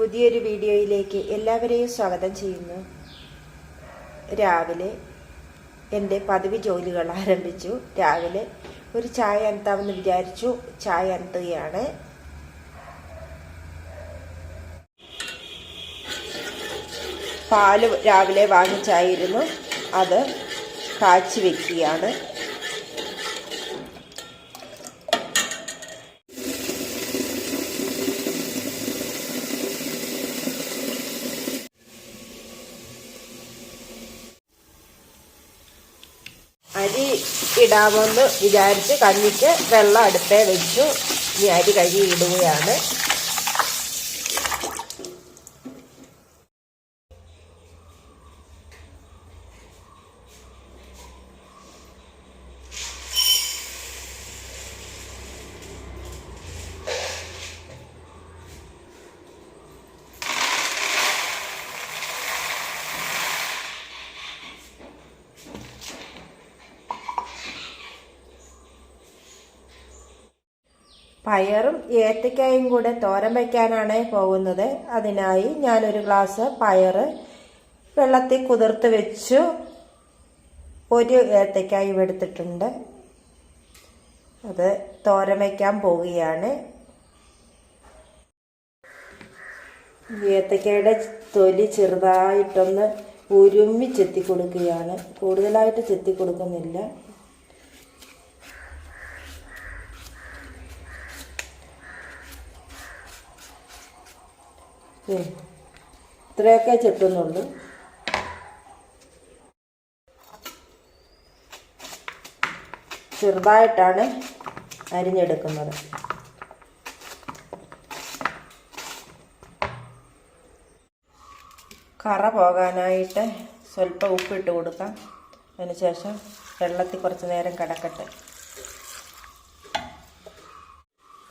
പുതിയൊരു വീഡിയോയിലേക്ക് എല്ലാവരെയും സ്വാഗതം ചെയ്യുന്നു. രാവിലെ എന്റെ പതിവ് ജോലികൾ ആരംഭിച്ചു. രാവിലെ ഒരു ചായ അനത്താമെന്ന് വിചാരിച്ചു. ചായ അനത്തുകയാണ്. പാൽ രാവിലെ വാങ്ങിച്ചായിരുന്നു. അത് കാച്ചി വെക്കുകയാണ് അരി ഇടാമെന്ന് വിചാരിച്ച് കഞ്ഞിക്ക് വെള്ളം അടുപ്പേ വെച്ചു. ഇനി അരി കഴുകി ഇടുകയാണ്. പയറും ഏത്തക്കായും കൂടെ തോരൻ വയ്ക്കാനാണ് പോകുന്നത്. അതിനായി ഞാനൊരു ഗ്ലാസ് പയർ വെള്ളത്തിൽ കുതിർത്ത് വെച്ചു. ഒരു ഏത്തക്കായും എടുത്തിട്ടുണ്ട്. അത് തോരൻ വയ്ക്കാൻ പോവുകയാണ്. ഏത്തക്കയുടെ തൊലി ചെറുതായിട്ടൊന്ന് ഉരുമ്മി ചെത്തി കൊടുക്കുകയാണ് കൂടുതലായിട്ട് ചെത്തി കൊടുക്കുന്നില്ല ഇത്രയൊക്കെ ചെട്ടുന്നുള്ളൂ. ചെറുതായിട്ടാണ് അരിഞ്ഞെടുക്കുന്നത്. കറ പോകാനായിട്ട് സ്വല്പം ഉപ്പിട്ട് കൊടുക്കാം. അതിനുശേഷം വെള്ളത്തിൽ കുറച്ച് നേരം കിടക്കട്ടെ.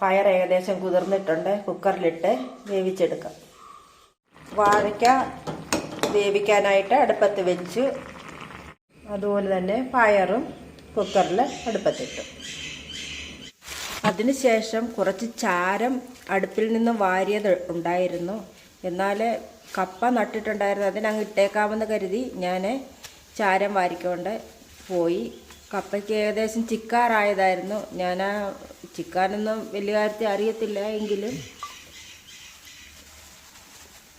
പയർ ഏകദേശം കുതിർന്നിട്ടുണ്ട്. കുക്കറിലിട്ട് വേവിച്ചെടുക്കാം. വാഴയ്ക്ക വേവിക്കാനായിട്ട് അടുപ്പത്ത് വെച്ച് അതുപോലെ തന്നെ പയറും കുക്കറിൽ അടുപ്പത്തിട്ടു. അതിനുശേഷം കുറച്ച് ചാരം അടുപ്പിൽ നിന്ന് വാരിയത് ഉണ്ടായിരുന്നു. എന്നാൽ കപ്പ നട്ടിട്ടുണ്ടായിരുന്നു. അതിനങ്ങ് ഇട്ടേക്കാമെന്ന് കരുതി ഞാൻ ചാരം വാരിക്കൊണ്ട് പോയി. കപ്പയ്ക്ക് ഏകദേശം ചിക്കാറായതായിരുന്നു. ഞാൻ ആ ചിക്കാനൊന്നും വലിയ കാര്യത്തിൽ അറിയത്തില്ല എങ്കിലും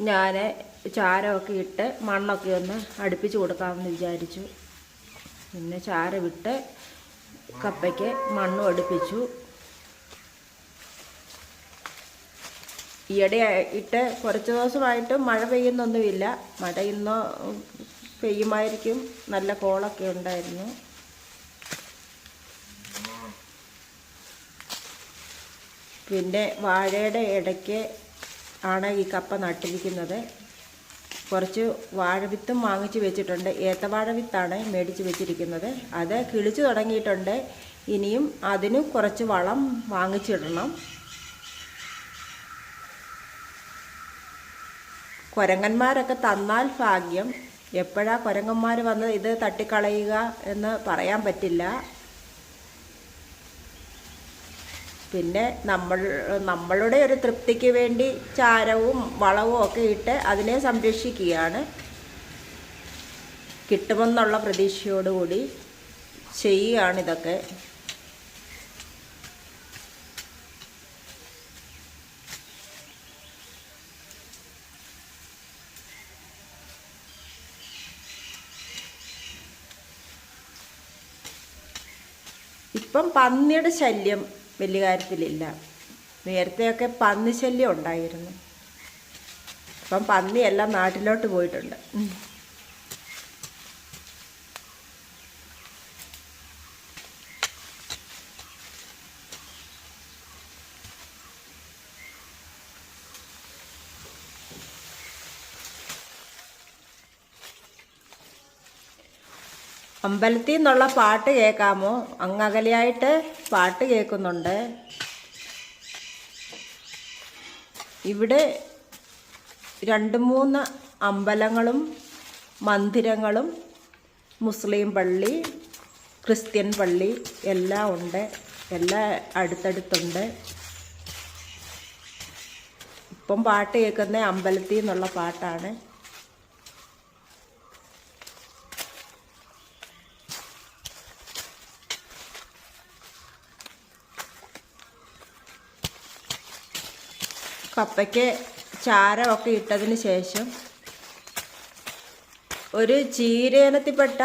ഞാൻ ചാരമൊക്കെ ഇട്ട് മണ്ണൊക്കെ ഒന്ന് അടുപ്പിച്ച് കൊടുക്കാമെന്ന് വിചാരിച്ചു. പിന്നെ ചാരമിട്ട് കപ്പയ്ക്ക് മണ്ണും അടുപ്പിച്ചു. ഈയിടെ ഇട്ട് കുറച്ച് ദിവസമായിട്ട് മഴ പെയ്യുന്നൊന്നുമില്ല. മഴ ഇന്ന് പെയ്യുമായിരിക്കും. നല്ല കോളൊക്കെ ഉണ്ടായിരുന്നു. പിന്നെ വാഴയുടെ ഇടയ്ക്ക് ആണ് ഈ കപ്പ നട്ടിരിക്കുന്നത്. കുറച്ച് വാഴവിത്തും വാങ്ങിച്ച് വെച്ചിട്ടുണ്ട്. ഏത്തവാഴ വിത്താണ് മേടിച്ച് വെച്ചിരിക്കുന്നത്. അത് കിളിച്ചു തുടങ്ങിയിട്ടുണ്ട്. ഇനിയും അതിനും കുറച്ച് വളം വാങ്ങിച്ചിടണം. കുരങ്ങന്മാരൊക്കെ തന്നാൽ ഭാഗ്യം. എപ്പോഴാ കുരങ്ങന്മാർ വന്ന് ഇത് തട്ടിക്കളയുക എന്ന് പറയാൻ പറ്റില്ല. പിന്നെ നമ്മൾ നമ്മളുടെ ഒരു തൃപ്തിക്ക് വേണ്ടി ചാരവും വളവും ഒക്കെ ഇട്ട് അതിനെ സംരക്ഷിക്കുകയാണ്. കിട്ടുമെന്നുള്ള പ്രതീക്ഷയോടുകൂടി ചെയ്യുകയാണിതൊക്കെ ഇപ്പം പന്നിയുടെ ശല്യം വലിയ കാര്യത്തിലില്ല. നേരത്തെയൊക്കെ പന്നി ശല്യം ഉണ്ടായിരുന്നു. അപ്പം പന്നി എല്ലാം നാട്ടിലോട്ട് പോയിട്ടുണ്ട്. അമ്പലത്തിൽ നിന്നുള്ള പാട്ട് കേൾക്കാമോ? അങ്ങകലെയായിട്ട് പാട്ട് കേൾക്കുന്നുണ്ട്. ഇവിടെ രണ്ട് മൂന്ന് അമ്പലങ്ങളും മന്ദിരങ്ങളും മുസ്ലിം പള്ളി ക്രിസ്ത്യൻ പള്ളി എല്ലാം ഉണ്ട്. എല്ലാം അടുത്തടുത്തുണ്ട്. ഇപ്പം പാട്ട് കേൾക്കുന്ന അമ്പലത്തിൽ നിന്നുള്ള പാട്ടാണ്. കപ്പയ്ക്ക് ചാരമൊക്കെ ഇട്ടതിന് ശേഷം ഒരു ചീരേനത്തിൽപ്പെട്ട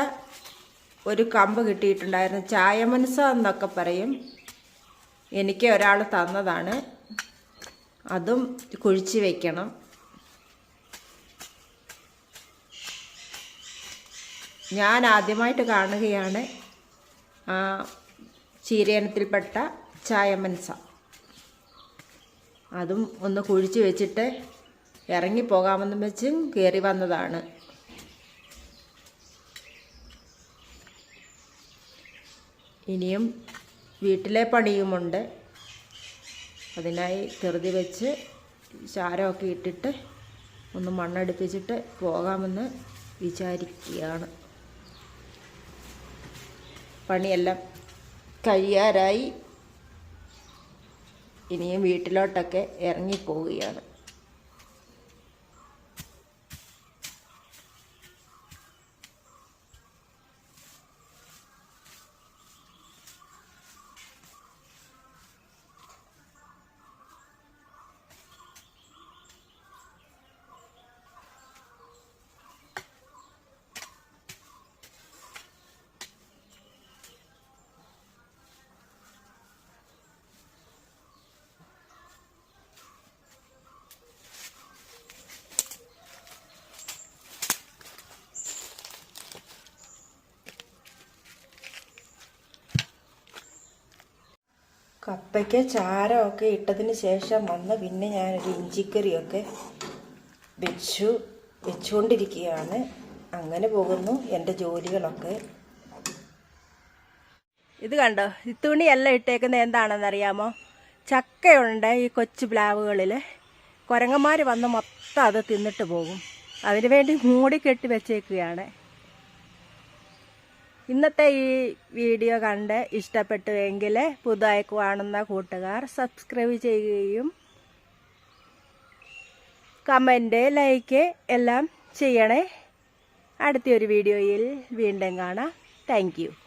ഒരു കമ്പ് കിട്ടിയിട്ടുണ്ടായിരുന്നു. ചായമനസ എന്നൊക്കെ പറയും. എനിക്ക് ഒരാൾ തന്നതാണ്. അതും കുഴിച്ച് വയ്ക്കണം ഞാൻ ആദ്യമായിട്ട് കാണുകയാണ് ആ ചീരയിനത്തിൽപ്പെട്ട ചായമൻസ അതും ഒന്ന് കുഴിച്ച് വെച്ചിട്ട് ഇറങ്ങിപ്പോകാമെന്നും വെച്ച് കയറി വന്നതാണ്. ഇനിയും വീട്ടിലെ പണിയുമുണ്ട്. അതിനായി ധൃതി വെച്ച് ചാരമൊക്കെ ഇട്ടിട്ട് ഒന്ന് മണ്ണടുപ്പിച്ചിട്ട് പോകാമെന്ന് വിചാരിക്കുകയാണ്. പണിയെല്ലാം കഴിയാറായി. ഇനിയും വീട്ടിലോട്ടൊക്കെ ഇറങ്ങിപ്പോവുകയാണ്. കപ്പയ്ക്ക് ചാരമൊക്കെ ഇട്ടതിന് ശേഷം വന്ന് പിന്നെ ഞാനൊരു ഇഞ്ചിക്കറിയൊക്കെ വെച്ചു വെച്ചുകൊണ്ടിരിക്കുകയാണ്. അങ്ങനെ പോകുന്നു എന്റെ ജോലികളൊക്കെ. ഇത് കണ്ടോ? ഈ തുണിയെല്ലാം ഇട്ടേക്കുന്നത് എന്താണെന്ന് അറിയാമോ ചക്കയുണ്ട് ഈ കൊച്ചു പ്ലാവുകളിൽ കുരങ്ങന്മാർ വന്ന് മൊത്തം അത് തിന്നിട്ട് പോകും. അതിനു വേണ്ടി മൂടി കെട്ടി വെച്ചേക്കുകയാണ്. ഇന്നത്തെ ഈ വീഡിയോ കണ്ട് ഇഷ്ടപ്പെട്ടുവെങ്കിൽ പുതുതായി കാണുന്ന കൂട്ടുകാർ സബ്സ്ക്രൈബ് ചെയ്യുകയും കമന്റ് ലൈക്ക് എല്ലാം ചെയ്യണേ. അടുത്തൊരു വീഡിയോയിൽ വീണ്ടും കാണാം. താങ്ക്